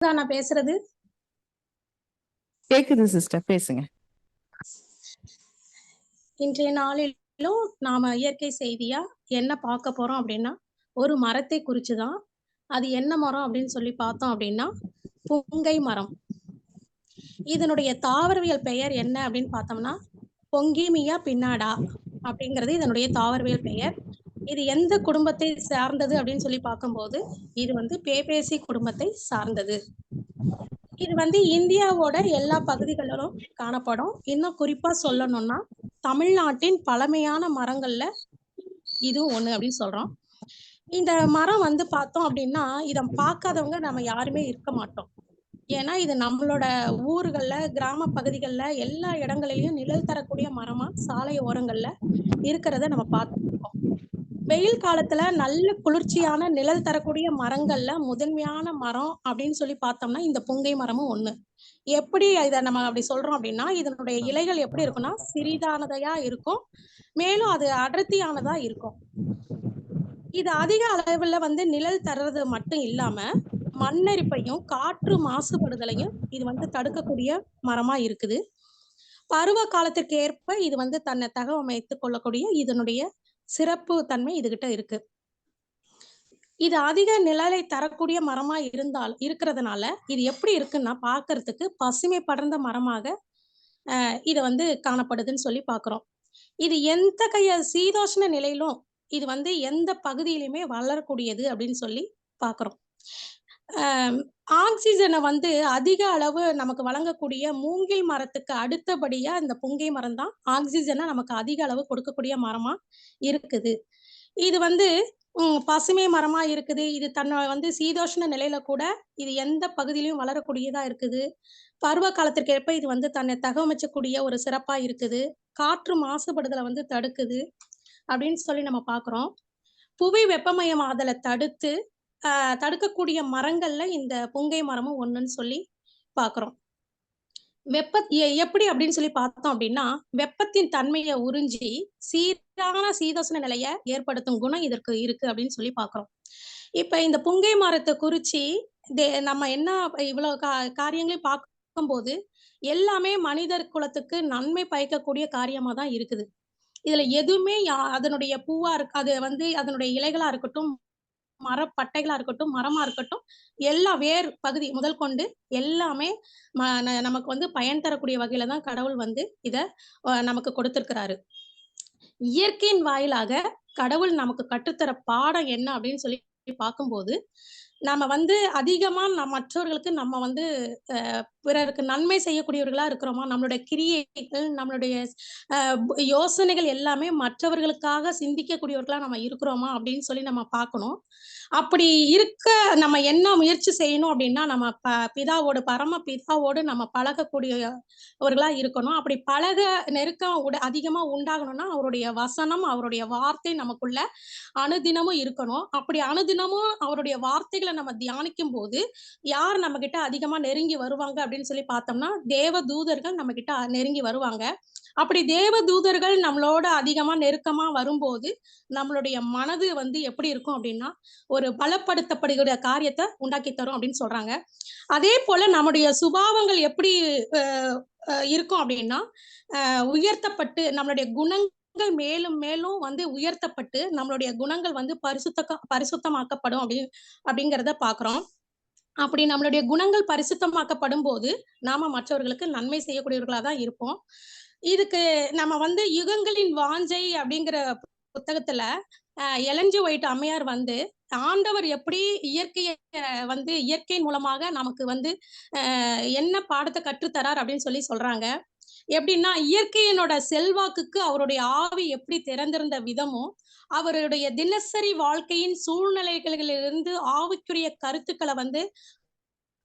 தான் நான் பேசுறது? கேக்குது சிஸ்டர் பேசுங்க. இன்றைய நாளிலும் நாம இயற்கை செய்தியா என்ன பார்க்க போறோம் அப்படின்னா ஒரு மரத்தை குறிச்சுதான். அது என்ன மரம் அப்படின்னு சொல்லி பார்த்தோம் அப்படின்னா புங்கை மரம். இதனுடைய தாவரவியல் பெயர் என்ன அப்படின்னு பார்த்தோம்னா பொங்கிமியா பின்னாடா அப்படிங்கிறது இதனுடைய தாவரவியல் பெயர். இது எந்த குடும்பத்தை சார்ந்தது அப்படின்னு சொல்லி பார்க்கும்போது இது வந்து பேபேசி குடும்பத்தை சார்ந்தது. இது வந்து இந்தியாவோட எல்லா பகுதிகளிலும் காணப்படும். இன்னும் குறிப்பா சொல்லணும்னா தமிழ்நாட்டின் பழமையான மரங்கள்ல இது ஒண்ணு அப்படின்னு சொல்றோம். இந்த மரம் வந்து பார்த்தோம் அப்படின்னா இதை பார்க்காதவங்க நம்ம யாருமே இருக்க மாட்டோம். ஏன்னா இது நம்மளோட ஊர்கள்ல கிராம பகுதிகள்ல எல்லா இடங்களிலையும் நிழல் தரக்கூடிய மரமா சாலை ஓரங்கள்ல இருக்கிறத நம்ம பார்த்துருக்கோம் வெயில் காலத்துல நல்ல குளிர்ச்சியான நிழல் தரக்கூடிய மரங்கள்ல முதன்மையான மரம் அப்படின்னு சொல்லி பார்த்தோம்னா இந்த புங்கை மரமும் ஒண்ணு. எப்படி இதை நம்ம அப்படி சொல்றோம் அப்படின்னா இதனுடைய இலைகள் எப்படி இருக்கும்னா சிறிதானதையா இருக்கும். மேலும் அது அடர்த்தியானதா இருக்கும். இது அதிக அளவுல வந்து நிழல் தர்றது மட்டும் இல்லாம மண்ணரிப்பையும் காற்று மாசுபடுதலையும் இது வந்து தடுக்கக்கூடிய மரமா இருக்குது. பருவ காலத்திற்கு ஏற்ப இது வந்து தன்னை தகவமைத்துக் கொள்ளக்கூடிய இதனுடைய சிறப்பு தன்மை இதுகிட்ட இருக்கு. இது அதிக நிழலை தரக்கூடிய மரமா இருந்தால் இருக்கிறதுனால இது எப்படி இருக்குன்னா பார்க்கறதுக்கு பசுமை படர்ந்த மரமாக இதை இது வந்து காணப்படுதுன்னு சொல்லி பார்க்குறோம் இது எந்த கைய சீதோஷ்ண நிலையிலும் இது வந்து எந்த பகுதியிலுமே வளரக்கூடியது அப்படின்னு சொல்லி பார்க்குறோம் ஆக்சிஜனை வந்து அதிக அளவு நமக்கு வழங்கக்கூடிய மூங்கில் மரத்துக்கு அடுத்தபடியா இந்த புங்கை மரம் தான் ஆக்சிஜனை நமக்கு அதிக அளவு கொடுக்கக்கூடிய மரமா இருக்குது. இது வந்து பசுமை மரமா இருக்குது. இது தன்னை வந்து சீதோஷ்ண நிலையில கூட இது எந்த பகுதியிலையும் வளரக்கூடியதா இருக்குது. பருவ காலத்திற்கு ஏற்ப இது வந்து தன்னை தகவமைச்சக்கூடிய ஒரு சிறப்பா இருக்குது. காற்று மாசுபடுதலை வந்து தடுக்குது அப்படின்னு சொல்லி நம்ம பாக்குறோம். புவி வெப்பமயமாதலை தடுத்து தடுக்கக்கூடிய மரங்கள்ல இந்த புங்கை மரமும் ஒண்ணுன்னு சொல்லி பாக்குறோம். வெப்ப எ- எப்படி அப்படின்னு சொல்லி பார்த்தோம் அப்படின்னா வெப்பத்தின் தன்மையை உறிஞ்சி சீரான சீதோசன நிலையை ஏற்படுத்தும் குணம் இதற்கு இருக்கு அப்படின்னு சொல்லி பார்க்கிறோம் இப்ப இந்த புங்கை மரத்தை குறித்து தே- நம்ம என்ன இவ்வளவு கா காரியங்களையும் பார்க்கும்போது எல்லாமே மனிதர் குலத்துக்கு நன்மை பயக்கக்கூடிய காரியமா தான் இருக்குது. இதுல எதுவுமே அதனுடைய பூவா இருக்கு அது வந்து அதனுடைய இலைகளா இருக்கட்டும் மரப்பட்டைகளா இருக்கட்டும் மரமா இருக்கட்டும் எல்லா வேர் பகுதி முதல் கொண்டு எல்லாமே ம- ந- நமக்கு வந்து பயன் தரக்கூடிய வகையில தான் கடவுள் வந்து இத அஹ், நமக்கு கொடுத்திருக்கிறாரு. இயற்கையின் வாயிலாக கடவுள் நமக்கு கற்றுத்தர பாடம் என்ன அப்படின்னு சொல்லி பார்க்கும்போது நாம வந்து அதிகமா நம் மற்றவர்களுக்கு நம்ம வந்து பிறருக்கு நன்மை செய்யக்கூடியவர்களா இருக்கிறோமா நம்மளுடைய கிரியைகள் நம்மளுடைய அஹ், யோசனைகள் எல்லாமே மற்றவர்களுக்காக சிந்திக்கக்கூடியவர்களா நம்ம இருக்கிறோமா அப்படின்னு சொல்லி நம்ம பார்க்கணும். அப்படி இருக்க நம்ம என்ன முயற்சி செய்யணும் அப்படின்னா நம்ம ப பிதாவோடு பரம பிதாவோடு நம்ம பழகக்கூடியவர்களா இருக்கணும். அப்படி பழக நெருக்கம் உட அதிகமா உண்டாகணும்னா அவருடைய வசனம் அவருடைய வார்த்தை நமக்குள்ள அனுதினமும் இருக்கணும். அப்படி அனுதினமும் அவருடைய வார்த்தைகள் நம்ம தியானிக்கும் போது யார் நம்ம கிட்ட அதிகமா நெருங்கி வருவாங்க அப்படின்னு சொல்லி பார்த்தோம்னா தேவ தூதர்கள் நம்ம கிட்ட நெருங்கி வருவாங்க. அப்படி தேவ தூதர்கள் நம்மளோட அதிகமா நெருக்கமா வரும்போது நம்மளுடைய மனது வந்து எப்படி இருக்கும் அப்படின்னா ஒரு பலப்படுத்தப்படுகிற காரியத்தை உண்டாக்கி தரும் அப்படின்னு சொல்றாங்க. அதே போல நம்முடைய சுபாவங்கள் எப்படி அஹ், அஹ், இருக்கும் அப்படின்னா அஹ், உயர்த்தப்பட்டு நம்மளுடைய குணங்கள் மேலும் மேலும் வந்து உயர்த்தப்பட்டு நம்மளுடைய குணங்கள் வந்து பரிசுத்த பரிசுத்தமாக்கப்படும் அப்படி அப்படிங்கிறத பாக்குறோம். அப்படி நம்மளுடைய குணங்கள் பரிசுத்தமாக்கப்படும் போது நாம மற்றவர்களுக்கு நன்மை செய்யக்கூடியவர்களா தான் இருப்போம். இதுக்கு நம்ம வந்து யுகங்களின் வாஞ்சை அப்படிங்கிற புத்தகத்துல அஹ், எலஞ்சி ஒயிட் அம்மையார் வந்து ஆண்டவர் எப்படி இயற்கையை வந்து இயற்கையின் மூலமாக நமக்கு வந்து என்ன பாடத்தை கற்றுத்தரார் அப்படின்னு சொல்லி சொல்றாங்க. எப்படின்னா இயற்கையினோட செல்வாக்குக்கு அவருடைய ஆவி எப்படி திறந்திருந்த விதமும் அவருடைய தினசரி வாழ்க்கையின் சூழ்நிலைகளிலிருந்து ஆவிக்குரிய கருத்துக்களை வந்து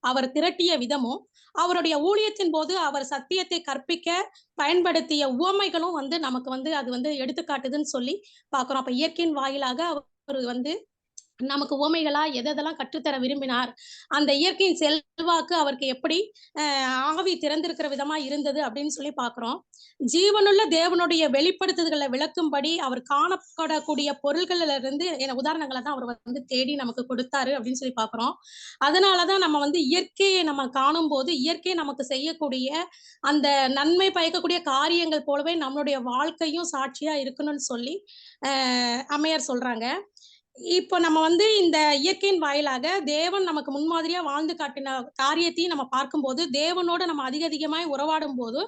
அவர் திரட்டிய விதமும் அவருடைய ஊழியத்தின் போது அவர் சத்தியத்தை கற்பிக்க பயன்படுத்திய உவமைகளும் வந்து நமக்கு வந்து அது வந்து எடுத்துக்காட்டுதுன்னு சொல்லி பார்க்குறோம். அப்ப இயற்கையின் வாயிலாக அவர் வந்து நமக்கு உவமைகளா எதெல்லாம் கற்றுத்தர விரும்பினார்? அந்த இயற்கையின் செல்வாக்கு அவருக்கு எப்படி ஆவி திறந்திருக்கிற விதமா இருந்தது அப்படின்னு சொல்லி பாக்குறோம் ஜீவனுள்ள தேவனுடைய வெளிப்படுத்துதல்களை விளக்கும்படி அவர் காணப்படக்கூடிய பொருள்கள்ல இருந்து என உதாரணங்களை தான் அவர் வந்து தேடி நமக்கு கொடுத்தாரு அப்படின்னு சொல்லி பாக்குறோம் அதனாலதான் நம்ம வந்து இயற்கையை நம்ம காணும் போது இயற்கை நமக்கு செய்யக்கூடிய அந்த நன்மை பயக்கக்கூடிய காரியங்கள் போலவே நம்மளுடைய வாழ்க்கையும் சாட்சியா இருக்கணும்னு சொல்லி அம்மையார் சொல்றாங்க. இப்போ நம்ம வந்து இந்த இயற்கையின் வாயிலாக தேவன் நமக்கு முன்மாதிரியா வாழ்ந்து காட்டின காரியத்தையும் நம்ம பார்க்கும்போது தேவனோட நம்ம அதிக அதிகமாய் உறவாடும் போது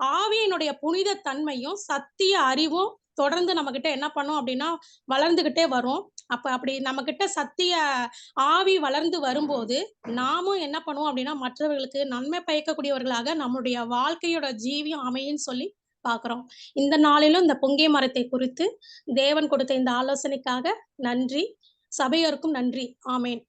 ஆவியினுடைய புனித தன்மையும் சத்திய அறிவும் தொடர்ந்து நம்ம கிட்ட என்ன பண்ணும் அப்படின்னா வளர்ந்துகிட்டே வரும். அப்ப அப்படி நம்ம கிட்ட சத்திய ஆவி வளர்ந்து வரும்போது நாமும் என்ன பண்ணுவோம் அப்படின்னா மற்றவர்களுக்கு நன்மை பயக்கக்கூடியவர்களாக நம்மளுடைய வாழ்க்கையோட ஜீவியம் அமையும் சொல்லி பார்க்குறோம். இந்த நாளிலும் இந்த பொங்கை மரத்தை குறித்து தேவன் கொடுத்த இந்த ஆலோசனைக்காக நன்றி. சபையோருக்கும் நன்றி. ஆமேன்.